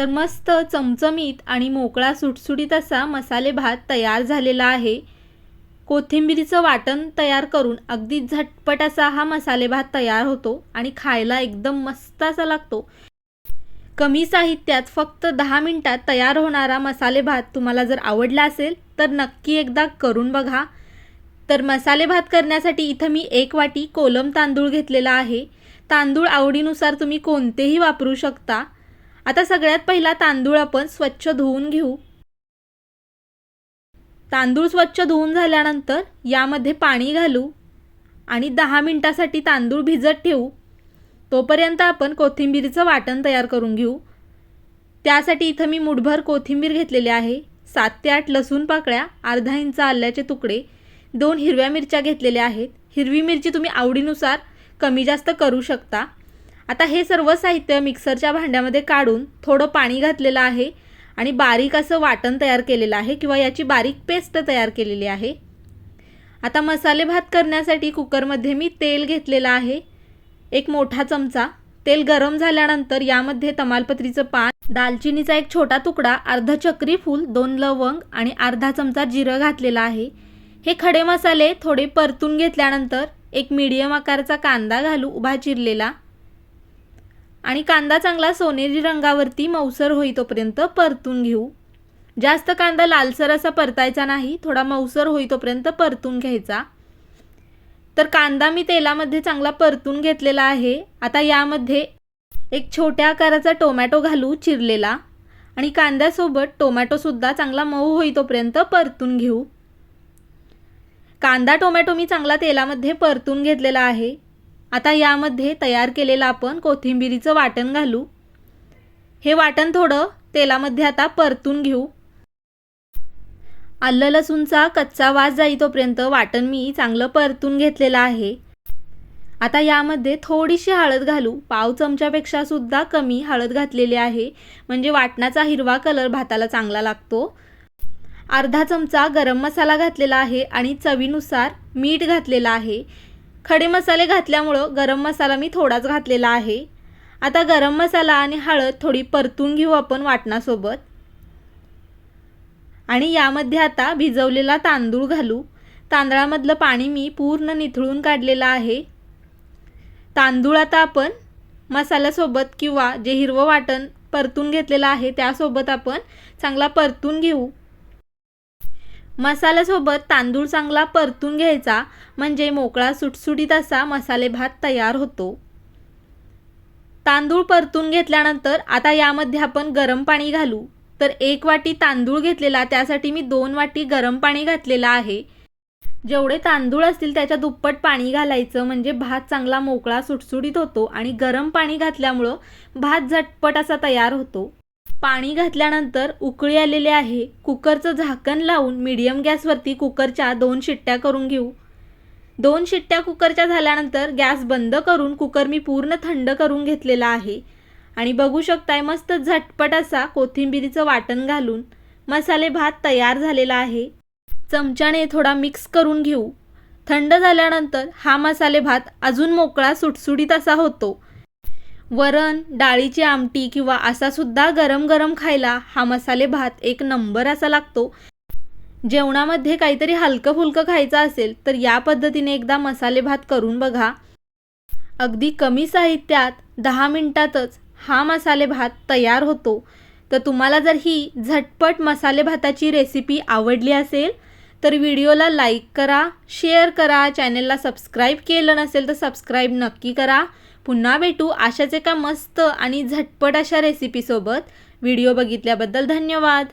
तर मस्त चमचमीत आणि मोकळा सुटसुटीत असा मसाले भात तयार झालेला आहे. कोथिंबिरीचं वाटण तयार करून अगदी झटपट असा हा मसाले भात तयार होतो आणि खायला एकदम मस्त असा लागतो. कमी साहित्यात फक्त दहा मिनटात तयार होणारा मसाले भात तुम्हाला जर आवडला असेल तर नक्की एकदा करून बघा. तर मसाले भात करण्यासाठी इथं मी एक वाटी कोलम तांदूळ घेतलेला आहे. तांदूळ आवडीनुसार तुम्ही कोणतेही वापरू शकता. आता सगळ्यात पहिला तांदूळ आपण स्वच्छ धुवून घेऊ. तांदूळ स्वच्छ धुवून झाल्यानंतर यामध्ये पाणी घालू आणि दहा मिनटासाठी तांदूळ भिजत ठेवू. तोपर्यंत आपण कोथिंबीरीचं वाटण तयार करून घेऊ. त्यासाठी इथं मी मुठभर कोथिंबीर घेतलेली आहे. सात ते आठ लसूण पाकळ्या अर्धा इंच आल्याचे तुकडे दोन हिरव्या मिरच्या घेतलेल्या आहेत. हिरवी मिरची तुम्ही आवडीनुसार कमी जास्त करू शकता. आता हे सर्व साहित्य मिक्सरच्या भांड्यामध्ये काढून थोडं पाणी घातलेलं आहे आणि बारीक असं वाटण तयार केलेलं आहे किंवा याची बारीक पेस्ट तयार केलेली आहे. आता मसाले भात करण्यासाठी कुकरमध्ये मी तेल घेतलेलं आहे. एक मोठा चमचा. तेल गरम झाल्यानंतर यामध्ये तमालपत्रीचं पान दालचिनीचा एक छोटा तुकडा अर्ध चक्री फूल दोन लवंग आणि अर्धा चमचा जिरं घातलेला आहे. हे खडे मसाले थोडे परतून घेतल्यानंतर एक मीडियम आकाराचा कांदा घालू उभा चिरलेला आणि कांदा चांगला सोनेरी रंगावरती मऊसर होईतोपर्यंत परतून घेऊ. जास्त कांदा लालसर असा परतायचा नाही थोडा मऊसर होईतोपर्यंत परतून घ्यायचा. तर कांदा मी तेलामध्ये चांगला परतून घेतलेला आहे. आता यामध्ये एक छोट्या आकाराचा टोमॅटो घालू चिरलेला. आणि कांद्यासोबत टोमॅटोसुद्धा चांगला मऊ होईतोपर्यंत परतून घेऊ. कांदा टोमॅटो मी चांगला तेलामध्ये परतून घेतलेला आहे. आता यामध्ये तयार केलेलं आपण कोथिंबिरीचं वाटण घालू. हे वाटण थोडं तेलामध्ये आता परतून घेऊ. आलं लसूणचा कच्चा वास जाई तोपर्यंत वाटण मी चांगलं परतून घेतलेलं आहे. आता यामध्ये थोडीशी हळद घालू. पाव चमच्यापेक्षा सुद्धा कमी हळद घातलेली आहे. म्हणजे वाटणाचा हिरवा कलर भाताला चांगला लागतो. अर्धा चमचा गरम मसाला घातलेला आहे आणि चवीनुसार मीठ घातलेलं आहे. खडे मसाले घातल्यामुळं गरम मसाला मी थोडाच घातलेला आहे. आता गरम मसाला आणि हळद थोडी परतून घेऊ आपण वाटणासोबत. आणि यामध्ये आता भिजवलेला तांदूळ घालू. तांदळामधलं पाणी मी पूर्ण निथळून काढलेलं आहे. तांदूळ आता आपण मसाल्यासोबत किंवा जे हिरवं वाटण परतून घेतलेलं आहे त्यासोबत आपण चांगला परतून घेऊ. मसाल्यासोबत तांदूळ चांगला परतून घ्यायचा म्हणजे मोकळा सुटसुटीत असा मसाले भात तयार होतो. तांदूळ परतून घेतल्यानंतर आता यामध्ये आपण गरम पाणी घालू. तर एक वाटी तांदूळ घेतलेला त्यासाठी मी दोन वाटी गरम पाणी घातलेलं आहे. जेवढे तांदूळ असतील त्याच्या दुप्पट पाणी घालायचं म्हणजे भात चांगला मोकळा सुटसुटीत होतो आणि गरम पाणी घातल्यामुळं भात झटपट असा तयार होतो. पाणी घातल्यानंतर उकळी आलेली आहे. कुकरचं झाकण लावून मीडियम गॅसवरती कुकरच्या दोन शिट्ट्या करून घेऊ. दोन शिट्ट्या कुकरच्या झाल्यानंतर गॅस बंद करून कुकर मी पूर्ण थंड करून घेतलेला आहे. आणि बघू शकताय मस्त झटपट असा कोथिंबिरीचं वाटण घालून मसाले भात तयार झालेला आहे. चमच्याने थोडा मिक्स करून घेऊ. थंड झाल्यानंतर हा मसाले भात अजून मोकळा सुटसुटीत असा होतो. वरण डाळीची आमटी किंवा असा सुद्धा गरम गरम खायला हा मसाले भात एक नंबर असा लागतो. जेवणामध्ये काहीतरी हलकं फुलकं खायचं असेल तर या पद्धतीने एकदा मसाले भात करून बघा. अगदी कमी साहित्यात दहा मिनटातच हा मसाले भात तयार होतो. तर तुम्हाला जर ही झटपट मसाले भाताची रेसिपी आवडली असेल तर व्हिडिओला लाईक करा शेअर करा चॅनेलला सबस्क्राईब केलं नसेल तर सबस्क्राईब नक्की करा. पुन्हा भेटू अशाच एका मस्त आणि झटपट अशा रेसिपीसोबत व्हिडिओ बघितल्याबद्दल धन्यवाद.